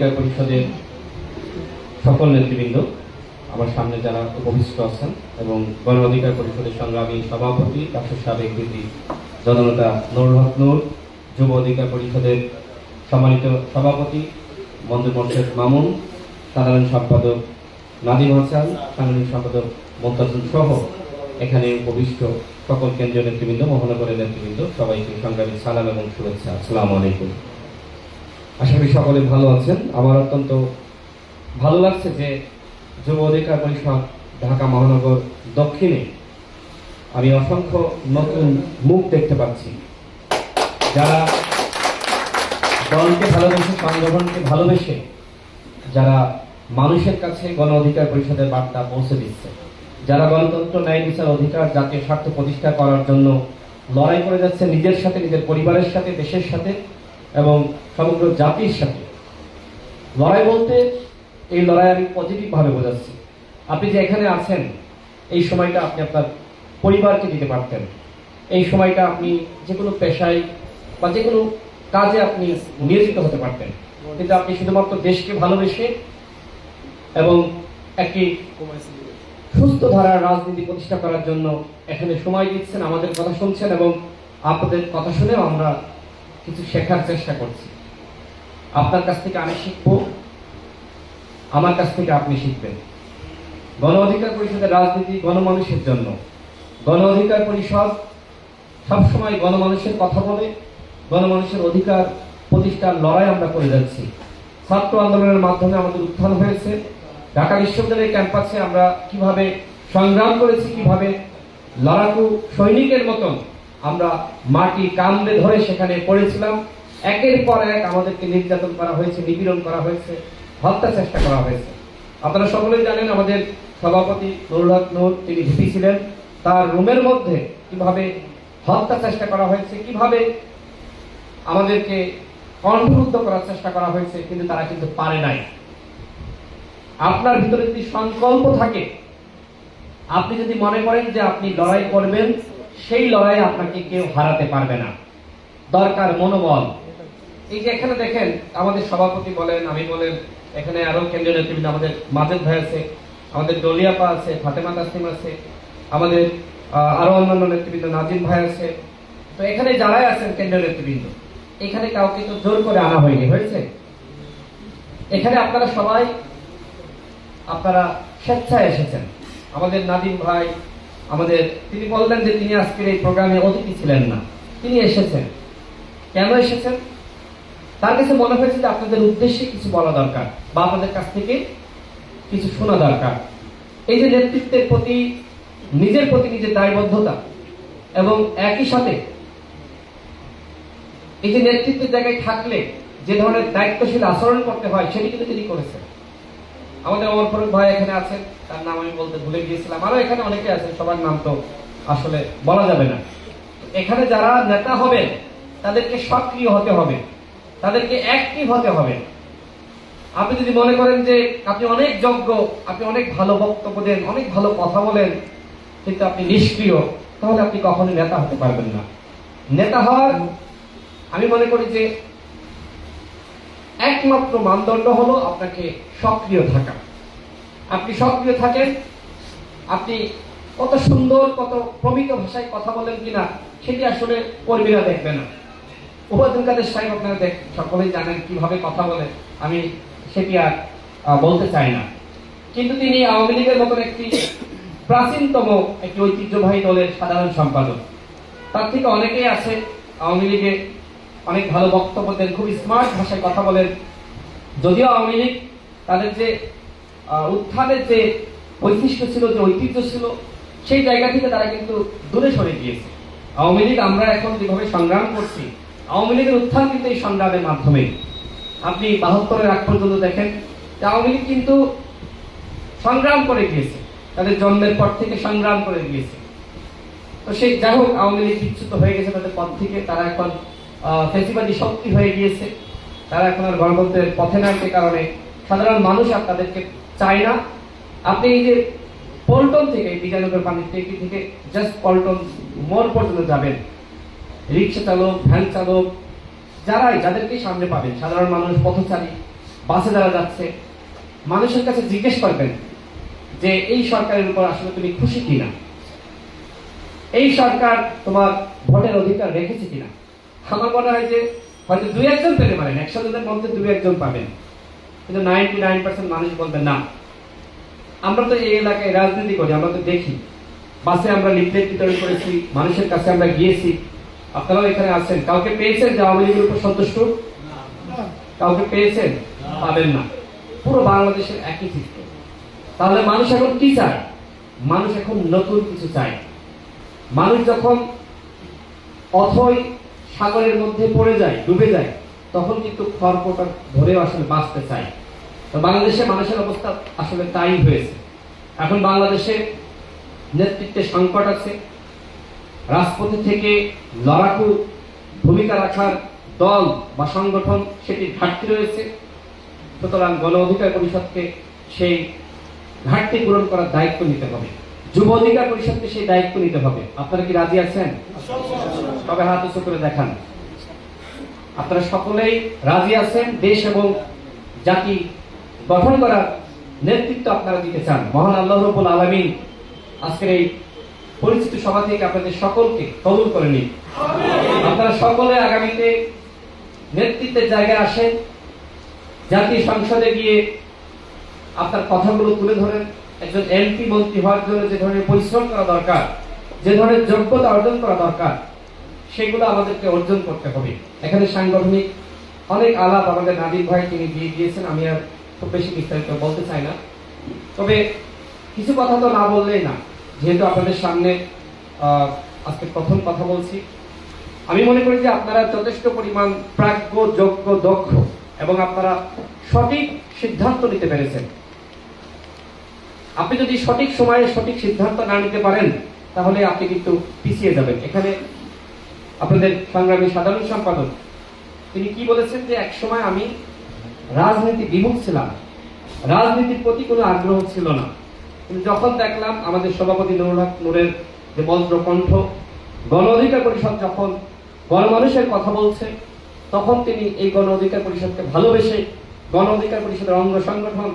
ক্রীড়া পরিষদের সকল নেতৃবৃন্দ, আমার সামনে যারা উপবিষ্ট আছেন এবং গণ অধিকার পরিষদের সংগ্রামী সভাপতি ডাক্তার সাবেক দিদি জননেতা নূর, যুব অধিকার পরিষদের সম্মানিত সভাপতি মঞ্জুর মোর্শেদ মামুন, সাধারণ সম্পাদক নাদিম হাসান, সাংগঠনিক সম্পাদক মোত্তাজুল সহ এখানে উপবিষ্ট সকল কেন্দ্রীয় নেতৃবৃন্দ, মহানগরের নেতৃবৃন্দ, সবাইকে সংগ্রামী সালাম এবং শুভেচ্ছা। আসসালামু আলাইকুম। আশা করি সকলে ভালো আছেন। আমার অত্যন্ত ভালো লাগছে যে যুব অধিকার পরিষদ ঢাকা মহানগর দক্ষিণে আমি অসংখ্য নতুন মুখ দেখতে পাচ্ছি। যারা দলকে ভালোবেসে, সংগঠনকে ভালোবেসে, যারা মানুষের কাছে গণ অধিকার পরিষদের বার্তা পৌঁছে দিচ্ছে। যারা গণতন্ত্র, ন্যায় বিচার, অধিকার, জাতীয় স্বার্থ প্রতিষ্ঠা করার জন্য লড়াই করে যাচ্ছে, নিজের সাথে, নিজের পরিবারের সাথে, দেশের সাথে এবং সমগ্র জাতির সাথে। লড়াই বলতে এই লড়াই আমি পজিটিভ ভাবে বোঝাচ্ছি। আপনি যে এখানে আছেন, এই সময়টা আপনি আপনার পরিবারকে দিতে পারতেন। এই সময়টা আপনি যে কোনো পেশায় বা যে কোনো কাজে আপনি নিয়োজিত হতে পারতেন। কিন্তু আপনি শুধুমাত্র দেশকে ভালোবেসে এবং একটি সুস্থ ধারার রাজনীতি প্রতিষ্ঠা করার জন্য এখানে সময় দিচ্ছেন, আমাদের কথা শুনছেন এবং আপনাদের কথা শুনেও আমরা কিছু শেখার চেষ্টা করছি। আপনার কাছ থেকে আমি শিখব, আমার কাছ থেকে আপনি শিখবেন। গণ অধিকার পরিষদের রাজনীতি গণমানুষের জন্য। গণ অধিকার পরিষদ সবসময় গণমানুষের কথা বলে, গণমানুষের অধিকার প্রতিষ্ঠার লড়াই আমরা করে যাচ্ছি। ছাত্র আন্দোলনের মাধ্যমে আমাদের উত্থান হয়েছে। ঢাকা বিশ্ববিদ্যালয়ের ক্যাম্পাসে আমরা কীভাবে সংগ্রাম করেছি, কীভাবে লড়াকু সৈনিকের মতন আমরা মাটি কামড়ে ধরে সেখানে পড়েছিলাম। একের পর এক আমাদেরকে নির্যাতন করা হয়েছে, নিপীড়ন করা হয়েছে, হত্যা চেষ্টা করা হয়েছে। আপনারা সকলেই জানেন আমাদের সভাপতি নুরুল নূর, তিনি ভিপি ছিলেন। তার রুমের মধ্যে কীভাবে হত্যা চেষ্টা করা হয়েছে, কীভাবে আমাদেরকে কণ্ঠরুদ্ধ করার চেষ্টা করা হয়েছে, কিন্তু তারা কিন্তু পারে নাই। আপনার ভিতরে যদি সংকল্প থাকে, আপনি যদি মনে করেন যে আপনি লড়াই করবেন সেই লড়াই আপনাকে কেউ হারাতে পারবে না। দরকার মনোবল। এই যে এখানে দেখেন, আমাদের সভাপতি বলেন, আমি বলেন, এখানে আরও কেন্দ্রীয় নেতৃবৃন্দ, আমাদের মাজেদ ভাই আছে, আমাদের দলিয়াপা আছে, ফাতেমা তাসলিম আছে, আমাদের আরও অন্যান্য নেতৃবৃন্দ, নাজিম ভাই আছে। তো এখানে যারাই আছেন কেন্দ্রীয় নেতৃবৃন্দ, এখানে কাউকে তো জোর করে আনা হয়নি, হয়েছে? এখানে আপনারা সবাই, আপনারা স্বেচ্ছায় এসেছেন। আমাদের নাদিম ভাই আমাদের, তিনি বললেন যে তিনি আজকের এই প্রোগ্রামে অতিথি ছিলেন না। তিনি এসেছেন। কেন এসেছেন? তার কাছে মনে হয়েছে যে আপনাদের উদ্দেশ্যে কিছু বলা দরকার বা আপনাদের কাছ থেকে কিছু শোনা দরকার। এই যে নেতৃত্বের প্রতি, নিজের প্রতি নিজের দায়বদ্ধতা এবং একই সাথে এই যে নেতৃত্বের জায়গায় থাকলে যে ধরনের দায়িত্বশীল আচরণ করতে হয়, সেটি কিন্তু তিনি করেছেন। আমাদের অমর ফারুক ভাই এখানে আছেন তার নাম আমি বলতে ভুলে গিয়েছিলাম। আরও এখানে অনেকে আছেন সবার নাম তো আসলে বলা যাবে না। এখানে যারা নেতা হবেন তাদেরকে সক্রিয় হতে হবে, তাদেরকে অ্যাক্টিভ হতে হবে। আপনি যদি মনে করেন যে আপনি অনেক যোগ্য, আপনি অনেক ভালো বক্তব্য দেন, অনেক ভালো কথা বলেন, কিন্তু আপনি নিষ্ক্রিয়, তাহলে আপনি কখনোই নেতা হতে পারবেন না। নেতা হওয়ার, আমি মনে করি যে একমাত্র মানদণ্ড হলো আপনাকে সক্রিয় থাকা। আপনি সক্রিয় থাকেন, আপনি কত সুন্দর, কত প্রমিত ভাষায় কথা বলেন কিনা, সেটি আসলে কর্মীরা দেখবে না। উপার্জন কাদের সাহেব আপনারা দেখ, সকলেই জানেন কীভাবে কথা বলে, আমি সেটি আর বলতে চাই না। কিন্তু তিনি আওয়ামী লীগের মতন একটি প্রাচীনতম একটি ঐতিহ্যবাহী দলের সাধারণ সম্পাদক। তার থেকে অনেকেই আছে আওয়ামী লীগে অনেক ভালো বক্তব্য দেন, খুব স্মার্ট ভাষায় কথা বলেন। যদিও আওয়ামী লীগ তাদের যে উত্থানের যে বৈশিষ্ট্য ছিল, যে ঐতিহ্য ছিল, সেই জায়গা থেকে তারা কিন্তু দূরে সরে গিয়েছে। আওয়ামী লীগ আমরা এখন যেভাবে সংগ্রাম করছি, আওয়ামী লীগের উত্থান কিন্তু এই সংগ্রামের মাধ্যমে আপনি বাহাত্তরের আগ পর্যন্ত দেখেন যে আওয়ামী লীগ কিন্তু সংগ্রাম করে গিয়েছে, তাদের জন্মের পর থেকে সংগ্রাম করে গিয়েছে। তো সেই যাই হোক, আওয়ামী লীগ বিচ্যুত হয়ে গেছে তাদের পথ থেকে, তারা এখন ফেসিবাদী শক্তি হয়ে গিয়েছে। তারা এখন আর গণতন্ত্রের পথে নামতে কারণে সাধারণ মানুষ আপনাদেরকে চায় না। আপনি এই যে পল্টন থেকে, বিজয়নগর পানির টেকি থেকে জাস্ট পল্টন মোড় পর্যন্ত যাবেন। রিক্সা চালক, ভ্যান চালক, যারাই, যাদেরকে সামনে পাবেন। সাধারণ মানুষ, পথচারী, বাসে যারা যাচ্ছে, মানুষের কাছে জিজ্ঞেস করবেন যে, এই সরকারের উপর আসলে তুমি খুশি কিনা? এই সরকার তোমার ভোটের অধিকার রেখেছে কিনা? আমার মনে হয় যে হয়তো দুই একজন পেতে পারেন একশো জনের মধ্যে দুই একজন পাবেন। কিন্তু নাইনটি নাইন পার্সেন্ট মানুষ বলবেন না। আমরা তো এই এলাকায় রাজনীতি করি, আমরা তো দেখি। বাসে আমরা লিফলেট বিতরণ করেছি, মানুষের কাছে আমরা গিয়েছি। আপনারাও এখানে আছেন। কাউকে পেয়েছেন যে আওয়ামী লীগের উপর সন্তুষ্ট? কাউকে পেয়েছেন? পাবেন না। পুরো বাংলাদেশের একই সিস্টেম তাহলে মানুষ এখন কি চায়? মানুষ এখন নতুন কিছু চায়। মানুষ যখন অথই সাগরের মধ্যে পড়ে যায়, ডুবে যায়, তখন কিন্তু খড়পটা ধরেও আসলে বাঁচতে চায়। তো বাংলাদেশে মানুষের অবস্থা আসলে তাই হয়েছে। এখন বাংলাদেশে নেতৃত্বে সংকট আছে। রাজপথে থেকে লড়াকু ভূমিকা রাখার দল বা সংগঠন সেটি ঘাটতি রয়েছে। সুতরাং গণ অধিকার পরিষদকে সেই ঘাটতি পূরণ করার দায়িত্ব নিতে হবে। যুব অধিকার পরিষদকে সেই দায়িত্ব নিতে হবে। আপনারা কি রাজি আছেন? তবে হাত উঁচু করে দেখান। আপনারা সকলেই রাজি আছেন? দেশ এবং জাতি গঠন করার নেতৃত্ব আপনারা দিতে চান। মহান আল্লাহ রবুল আলমিন আজকের এই পরিচিত সভা থেকে আপনাদের সকলকে কবুল করে নিন। আপনারা সকলে আগামীতে নেতৃত্বের জায়গায় আসেন। জাতীয় সংসদে গিয়ে আপনার কথাগুলো তুলে ধরেন। একজন এমপি মন্ত্রী হওয়ার জন্য যে ধরনের পরিশ্রম করা দরকার, যে ধরনের যোগ্যতা অর্জন করা দরকার সেগুলো আমাদেরকে অর্জন করতে হবে। এখানে সাংগঠনিক অনেক আলাপ আমাদের নাদির ভাই তিনি দিয়ে দিয়েছেন, আমি আর খুব বেশি বিস্তারিত বলতে চাই না। তবে কিছু কথা তো না বললেই না, যেহেতু আপনাদের সামনে আজকে প্রথম কথা বলছি। আমি মনে করি যে আপনারা যথেষ্ট পরিমাণ প্রাজ্ঞ, যোগ্য, দক্ষ এবং আপনারা সঠিক সিদ্ধান্ত নিতে পেরেছেন। আপনি যদি সঠিক সময়ে সঠিক সিদ্ধান্ত না নিতে পারেন, তাহলে আপনি কিন্তু পিছিয়ে যাবেন। এখানে আপনাদের সংগ্রামী সাধারণ সম্পাদক, তিনি কি বলেছেন যে এক সময় আমি রাজনীতি বিমুখ ছিলাম। রাজনীতির প্রতি কোনো আগ্রহ ছিল না। যখন দেখলাম আমাদের সভাপতি নুরুল নূরের যে বজ্র কণ্ঠ, গণ অধিকার পরিষদ যখন গণমানুষের কথা বলছে, তখন তিনি এই গণ অধিকার পরিষদকে ভালোবেসে গণ অধিকার পরিষদের অঙ্গ সংগঠন,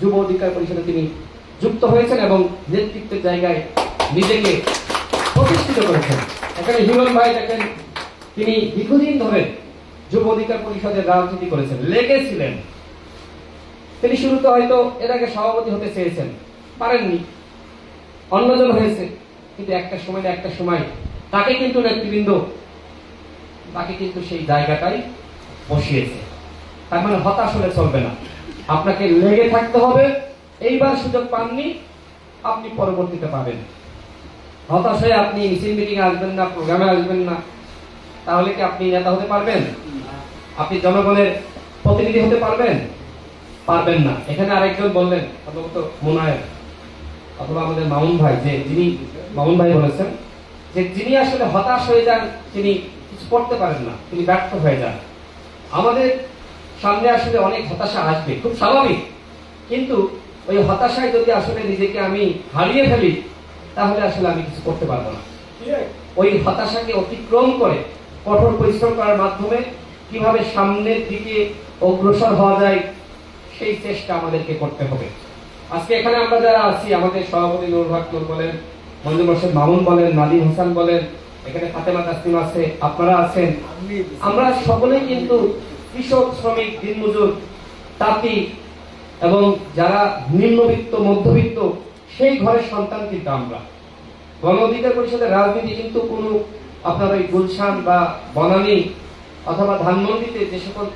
যুব অধিকার পরিষদে তিনি যুক্ত হয়েছেন এবং নেতৃত্বের জায়গায় নিজেকে প্রতিষ্ঠিত করেছেন। এখানে হিরণ ভাই দেখেন, তিনি দীর্ঘদিন ধরে যুব অধিকার পরিষদের রাজনীতি করেছেন, লেগেছিলেন। তিনি শুরুতে হয়তো এর আগে সভাপতি হতে চেয়েছেন, পারেননি। অন্যজন হয়েছে, কিন্তু একটা সময় না একটা সময় তাকে কিন্তু নেতৃবৃন্দ, তাকে কিন্তু সেই জায়গাটাই বসিয়েছে। তার মানে হতাশ হলে চলবে না। আপনাকে লেগে থাকতে হবে, এইবার সুযোগ পাননি, আপনি পরবর্তীতে পাবেন। হতাশ হয়ে আপনি মিছিল মিটিং আসবেন না প্রোগ্রামে আসবেন না, তাহলে কি আপনি নেতা হতে পারবেন? আপনি জনগণের প্রতিনিধি হতে পারবেন? পারবেন না। এখানে আরেকজন বললেন, সম্ভবত মোনায়ের অথবা আমাদের মামুন ভাই, যে যিনি, মামুন ভাই বলেছেন যে যিনি আসলে হতাশ হয়ে যান, তিনি কিছু করতে পারেন না, তিনি ব্যর্থ হয়ে যান। আমাদের সামনে আসলে অনেক হতাশা আসবে, খুব স্বাভাবিক। কিন্তু ওই হতাশায় যদি আসলে নিজেকে আমি হারিয়ে ফেলি তাহলে আসলে আমি কিছু করতে পারব না। ওই হতাশাকে অতিক্রম করে কঠোর পরিশ্রম করার মাধ্যমে কীভাবে সামনের দিকে অগ্রসর হওয়া যায় সেই চেষ্টা আমাদেরকে করতে হবে। আজকে এখানে আমরা যারা আছি আমাদের সভাপতি নুর বলেন মঞ্জুর মোর্শেদ মামুন বলেন নাদিম হোসেন বলেন এখানে ফাতেমা তাসলিম আছে আপনারা আছেন। আমরা সকলেই কিন্তু কৃষক শ্রমিক দিনমজুর তাঁতি এবং যারা নিম্নবিত্ত মধ্যবিত্ত সেই ঘরের সন্তান কিন্তু আমরা। গণ অধিকার পরিষদের রাজনীতি কিন্তু কোনো আপনার ওই গুলশান বা বনানী অথবা ধানমন্ডিতে যে সকল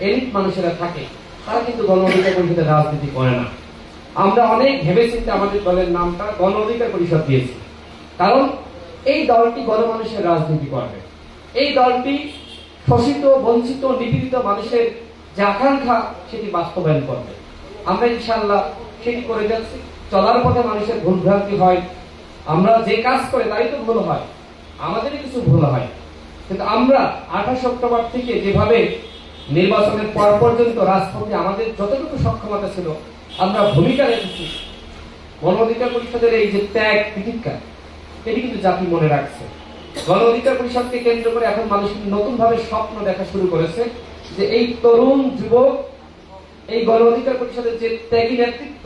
এলিট মানুষেরা থাকে, তারা কিন্তু গণ অধিকার পরিষদের রাজনীতি করে না। আমরা অনেক ভেবেচিন্তে আমাদের দলের নামটা গণ অধিকার পরিষদ দিয়েছি। কারণ এই দলটি গণমানুষের রাজনীতি করবে। এই দলটি শোষিত, বঞ্চিত, নিপীড়িত মানুষের যে আকাঙ্ক্ষা, সেটি বাস্তবায়ন করবে। আমরা ইনশাল্লাহ সেটি করে যাচ্ছি। চলার পথে মানুষের ভুলভ্রান্তি হয়। আমরা যে কাজ করে, তাই তো ভুল হয়। আমাদেরই কিছু ভুল হয়। কিন্তু আমরা আঠাশ অক্টোবর থেকে যেভাবে নির্বাচনের পর পর্যন্ত রাজপথে আমাদের যতটুকু সক্ষমতা ছিল, আমরা ভূমিকা রেখেছি। গণ অধিকার পরিষদের এই যে ত্যাগ প্রতিজ্ঞা এটি কিন্তু জাতি মনে রাখছে। গণ অধিকার পরিষদকে কেন্দ্র করে এখন মানুষ নতুন ভাবে স্বপ্ন দেখা শুরু করেছে যে এই তরুণ যুবক, এই গণ অধিকার পরিষদের যে ত্যাগী নেতৃত্ব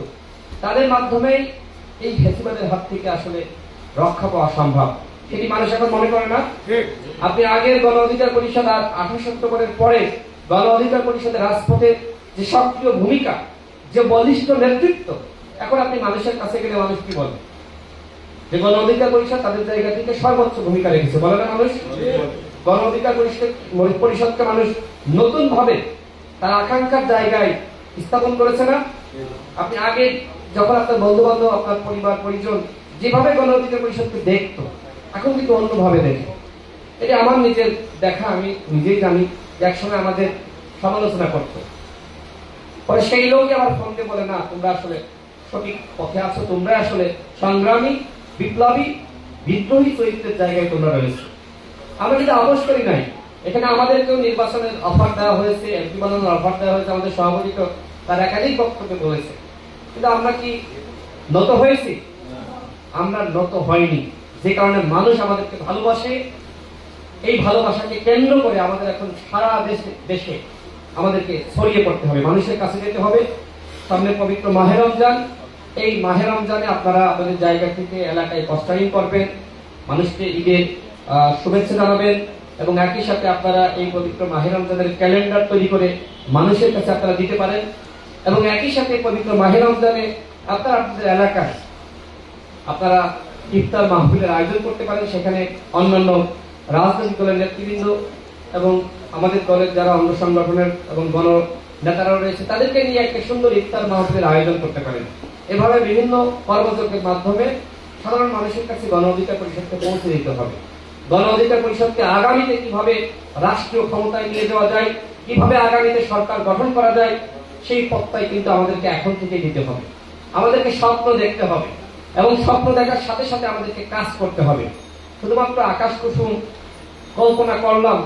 তাদের মাধ্যমেই এই ফেসিবাদের হাত থেকে আসলে রক্ষা পাওয়া সম্ভব। সেটি মানুষ এখন মনে করে না। আপনি আগের গণ অধিকার পরিষদ আর আঠারোশো অক্টোবরের পরে গণ অধিকার পরিষদের রাজপথে যে সক্রিয় ভূমিকা যে বলিষ্ঠ নেতৃত্ব এখন আপনি মানুষের কাছে গেলে মানুষ কি বলে? যে গণ অধিকার পরিষদ তাদের জায়গা থেকে সর্বোচ্চ ভূমিকা রেখেছে। বলে না মানুষ? গণ অধিকার পরিষদ পরিষদকে মানুষ নতুন ভাবে তার আকাঙ্ক্ষার জায়গায় স্থাপন করেছে না? আপনি আগে যখন আপনার বন্ধু বান্ধব আপনার পরিবার, পরিজন যেভাবে গণ অধিকার পরিষদকে দেখতো, এখন কিন্তু অন্যভাবে দেখে। এটা আমার নিজের দেখা, আমি নিজেই জানি একসময় আমাদের সমালোচনা করতো। পরে সেই লোকই আমার ফোন দিয়ে বলে, না, তোমরা আসলে সঠিক পথে আছো তোমরা আসলে সংগ্রামী, বিপ্লবী, বিদ্রোহী চরিত্রের জায়গায় তোমরা রয়েছে। আমরা কিন্তু আপোষ করি নাই। এখানে আমাদেরকেও নির্বাচনের অফার দেওয়া হয়েছে এমপি বানানোর অফার দেওয়া হয়েছে, আমাদের সভাপতি তার একাধিক বক্তব্য বলেছে কিন্তু আমরা কি নত হয়েছি? আমরা নত হয়নি। যে কারণে মানুষ আমাদেরকে ভালোবাসে, এই ভালোবাসাকে কেন্দ্র করে আমাদের এখন সারা দেশে দেশে আমাদেরকে ছড়িয়ে পড়তে হবে। মানুষের কাছে যেতে হবে। সামনে পবিত্র মাহে রমজান। এই মাহে রমজানে আপনারা আপনাদের জায়গা থেকে, এলাকায় কষ্টাইন করবেন। মানুষকে ঈদের শুভেচ্ছা জানাবেন এবং একই সাথে আপনারা এই পবিত্র মাহে রমজানের ক্যালেন্ডার তৈরি করে মানুষের কাছে আপনারা দিতে পারেন। এবং একই সাথে পবিত্র মাহে রমজানে আপনারা আপনাদের এলাকায় আপনারা ইফতার মাহফিলের আয়োজন করতে পারেন। সেখানে অন্যান্য রাজনৈতিক দলের নেতৃবৃন্দ এবং আমাদের দলের যারা অঙ্গ সংগঠনের এবং গণ নেতারা রয়েছে, তাদেরকে নিয়ে একটা সুন্দর ইফতার মাহফিলের আয়োজন করতে পারেন। এভাবে বিভিন্ন কর্মযোগের মাধ্যমে সাধারণ মানুষের কাছে গণ অধিকার পরিষদকে পৌঁছে দিতে হবে। গণ অধিকার পরিষদকে আগামীতে কীভাবে রাষ্ট্রীয় ক্ষমতায় নিয়ে যাওয়া যায়, কীভাবে আগামীতে সরকার গঠন করা যায় সেই পথটাই কিন্তু আমাদেরকে এখন থেকে দিতে হবে। আমাদেরকে স্বপ্ন দেখতে হবে এবং স্বপ্ন দেখার সাথে সাথে আমাদেরকে কাজ করতে হবে। শুধুমাত্র আকাশ কুসুম কল্পনা করলাম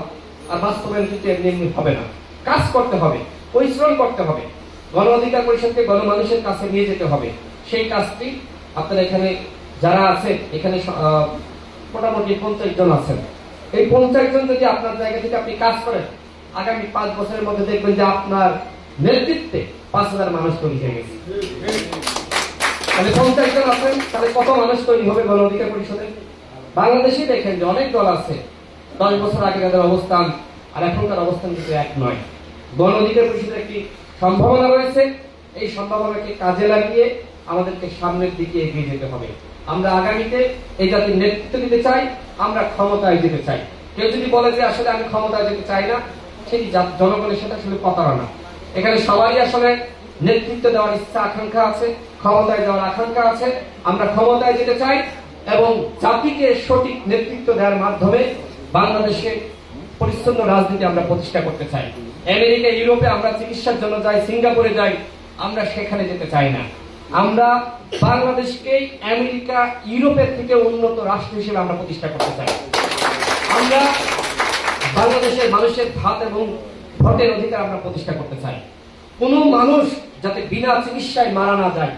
আর বাস্তবায়ন কিন্তু এমনি এমনি হবে না। কাজ করতে হবে, পরিশ্রম করতে হবে। গণ অধিকার পরিষদকে গণমানুষের কাছে নিয়ে যেতে হবে। সেই কাজটি আপনারা এখানে যারা আছেন, এখানে মোটামুটি পঞ্চাশ জন আছেন। এই পঞ্চাশ জন যদি আপনার জায়গা থেকে আপনি কাজ করেন, আগামী পাঁচ বছরের মধ্যে দেখবেন যে আপনার নেতৃত্বে পাঁচ হাজার মানুষ তৈরি হয়ে গেছে। তাহলে পঞ্চাশ জন আছেন, তাহলে কত মানুষ তৈরি হবে গণ অধিকার পরিষদে? বাংলাদেশে দেখেন যে অনেক দল আছে, দশ বছর আগে তাদের অবস্থান আর এখনকার অবস্থান কিন্তু এক নয়। গণ অধিকার পরিষদের একটি সম্ভাবনা রয়েছে, এই সম্ভাবনাকে কাজে লাগিয়ে আমাদেরকে সামনের দিকে এগিয়ে যেতে হবে। আমরা আগামীতে এই জাতির নেতৃত্ব দিতে চাই, আমরা ক্ষমতায় যেতে চাই। কেউ যদি বলে যে আসলে আমি ক্ষমতায় যেতে চাই না সেটি জা- জনগণের সাথে আসলে প্রতারণা। এখানে সবাই আসলে নেতৃত্ব দেওয়ার ইচ্ছা, আকাঙ্ক্ষা আছে, ক্ষমতায় দেওয়ার আকাঙ্ক্ষা আছে। আমরা ক্ষমতায় যেতে চাই এবং জাতিকে সঠিক নেতৃত্ব দেওয়ার মাধ্যমে বাংলাদেশে পরিচ্ছন্ন রাজনীতি আমরা প্রতিষ্ঠা করতে চাই। আমেরিকা, ইউরোপে আমরা চিকিৎসার জন্য যাই, সিঙ্গাপুরে যাই, আমরা সেখানে যেতে চাই না। আমরা বাংলাদেশকেই আমেরিকা, ইউরোপের থেকে উন্নত রাষ্ট্র হিসেবে আমরা প্রতিষ্ঠা করতে চাই। আমরা বাংলাদেশের মানুষের ভাত এবং ভোটের অধিকার আমরা প্রতিষ্ঠা করতে চাই। কোন মানুষ যাতে বিনা চিকিৎসায় মারা না যায়,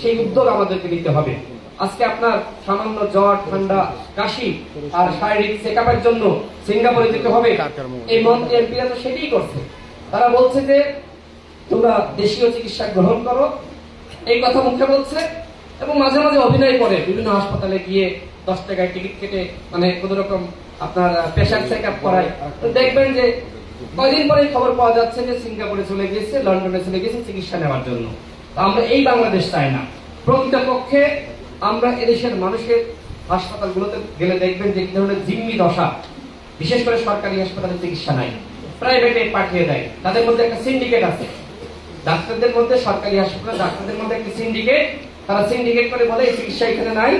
সেই উদ্যোগ আমাদেরকে নিতে হবে। আজকে আপনার সামান্য জ্বর, ঠান্ডা, কাশি আর শারীরিক চেক জন্য সিঙ্গাপুরে যেতে হবে। এই মন্ত্রী এমপিরা তো সেটাই করছে। তারা বলছে যে, তোমরা দেশীয় চিকিৎসা গ্রহণ করো। এই কথা মুখে বলছে এবং মাঝে মাঝে অভিনয় করে। বিভিন্ন হাসপাতালে গিয়ে দশ টাকায় টিকিট কেটে মানে কোন রকম আপনার পেশার চেক আপ করায় দেখবেন যে কয়দিন পরে খবর পাওয়া যাচ্ছে যে সিঙ্গাপুরে চলে গিয়েছে, লন্ডনে চলে গিয়েছে চিকিৎসা নেওয়ার জন্য। আমরা এই বাংলাদেশ চাই না। প্রকৃতপক্ষে আমরা এদেশের মানুষের হাসপাতালগুলোতে গেলে দেখবেন যে কি ধরনের জিম্মি দশা, বিশেষ করে সরকারি হাসপাতালে চিকিৎসা নাই, প্রাইভেটে পাঠিয়ে দেয়। তাদের মধ্যে একটা সিন্ডিকেট আছে। ডাক্তারদের মধ্যে সরকারি হাসপাতাল, ডাক্তারদের মধ্যে একটা সিন্ডিকেট তারা সিন্ডিকেট করে বলে, এই চিকিৎসা এখানে নাই।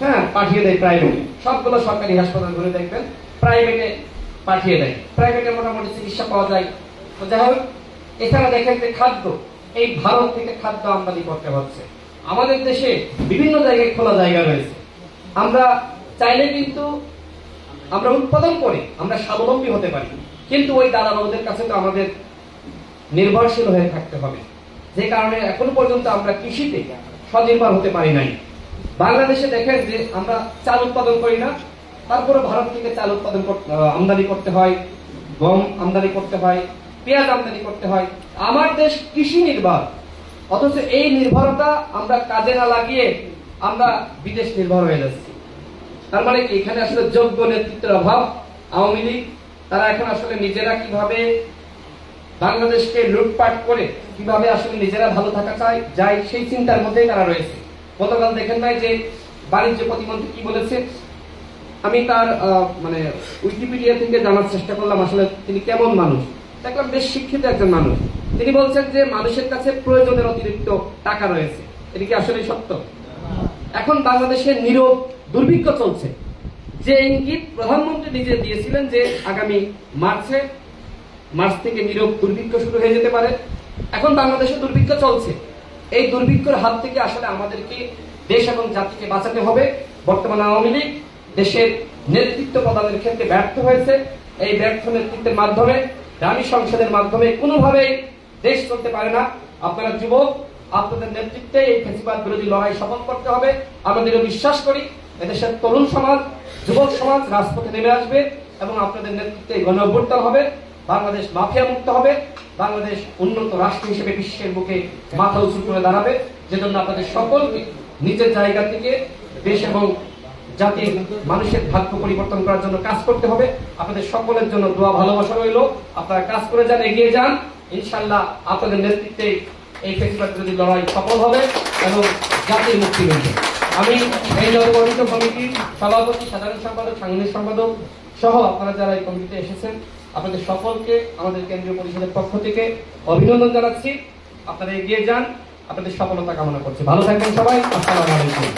হ্যাঁ পাঠিয়ে দেয় প্রাইভেটে সবগুলো সরকারি হাসপাতাল ঘুরে দেখবেন প্রাইভেটে পাঠিয়ে দেয়। প্রাইভেটে মোটামুটি চিকিৎসা পাওয়া যায়। তো যাই হোক, এছাড়া দেখেন যে খাদ্য, এই ভারত থেকে খাদ্য আমদানি করতে হচ্ছে। আমাদের দেশে বিভিন্ন জায়গায় খোলা জায়গা রয়েছে। আমরা চাইলে কিন্তু আমরা উৎপাদন করি, আমরা স্বাবলম্বী হতে পারি। কিন্তু ওই দাদাবাবুদের কাছে তো আমাদের নির্ভরশীল হয়ে থাকতে হবে। যে কারণে এখন পর্যন্ত আমরা কৃষিতে স্বনির্ভর হতে পারি নাই। বাংলাদেশে দেখেন যে আমরা চাল উৎপাদন করি না তারপরে ভারত থেকে চাল উৎপাদন আমদানি করতে হয়, গম আমদানি করতে হয়, পেঁয়াজ আমদানি করতে হয়। আমার দেশ কৃষি নির্ভর। অথচ এই নির্ভরতা আমরা কাজে না লাগিয়ে আমরা বিদেশ নির্ভর হয়ে যাচ্ছি। তার মানে এখানে আসলে যোগ্য নেতৃত্বের অভাব। আওয়ামী লীগ, তারা এখন আসলে নিজেরা কীভাবে বাংলাদেশকে লুটপাট করে কীভাবে আসলে নিজেরা ভালো থাকা চায়, যায়, সেই চিন্তার মধ্যেই তারা রয়েছে। গতকাল দেখেন নাই যে বাণিজ্য প্রতিমন্ত্রী কি বলেছে? আমি তার মানে উইকিপিডিয়া থেকে জানার চেষ্টা করলাম আসলে তিনি কেমন মানুষ। দেখলাম বেশ শিক্ষিত একজন মানুষ। তিনি বলছেন যে মানুষের কাছে প্রয়োজনের অতিরিক্ত টাকা রয়েছে। এটি কি আসলে সত্য? এখন বাংলাদেশে নীরব দুর্ভিক্ষ চলছে। যে ইঙ্গিত প্রধানমন্ত্রী নিজে দিয়েছিলেন যে আগামী মার্চে, মার্চ থেকে নীরব দুর্ভিক্ষ শুরু হয়ে যেতে পারে। এখন বাংলাদেশে দুর্ভিক্ষ চলছে। এই দুর্ভিক্ষর হাত থেকে আসলে আমাদেরকে দেশ এবং জাতিকে বাঁচাতে হবে। বর্তমান আওয়ামী লীগ দেশের নেতৃত্ব প্রদানের ক্ষেত্রে ব্যর্থ হয়েছে। এই ব্যর্থ নেতৃত্বের মাধ্যমে রানী সংসদের মাধ্যমে কোনোভাবেই দেশ চলতে পারে না। আপনারা যুবক, আপনাদের নেতৃত্বে এই ফেসিবাদ বিরোধী লড়াই সফল করতে হবে। আমরা দৃঢ় বিশ্বাস করি, এদেশের তরুণ সমাজ, যুবক সমাজ রাজপথে নেমে আসবে এবং আপনাদের নেতৃত্বে গণ হবে। বাংলাদেশ মাফিয়া মুক্ত হবে। বাংলাদেশ উন্নত রাষ্ট্র হিসেবে বিশ্বের বুকে মাথা উঁচু করে দাঁড়াবে। যেজন্য আপনাদের সকলকে নিজের জায়গা থেকে দেশ এবং জাতির মানুষের ভাগ্য পরিবর্তন করার জন্য কাজ করতে হবে। আপনাদের সকলের জন্য দোয়া, ভালোবাসা রইল। আপনারা কাজ করে যান, এগিয়ে যান। ইনশাল্লাহ আপনাদের নেতৃত্বে এই ফেসিবাদ যদি লড়াই সফল হবে এবং জাতির মুক্তি মিলবে। আমি এই নবগঠিত কমিটির সভাপতি, সাধারণ সম্পাদক, সাংগঠনিক সম্পাদক সহ আপনারা যারা এই কমিটিতে এসেছেন, আপনাদের সকলকে আমাদের কেন্দ্রীয় পরিষদের পক্ষ থেকে অভিনন্দন জানাচ্ছি। আপনারা এগিয়ে যান, আপনাদের সফলতা কামনা করছি। ভালো থাকবেন সবাই। আসসালামু আলাইকুম।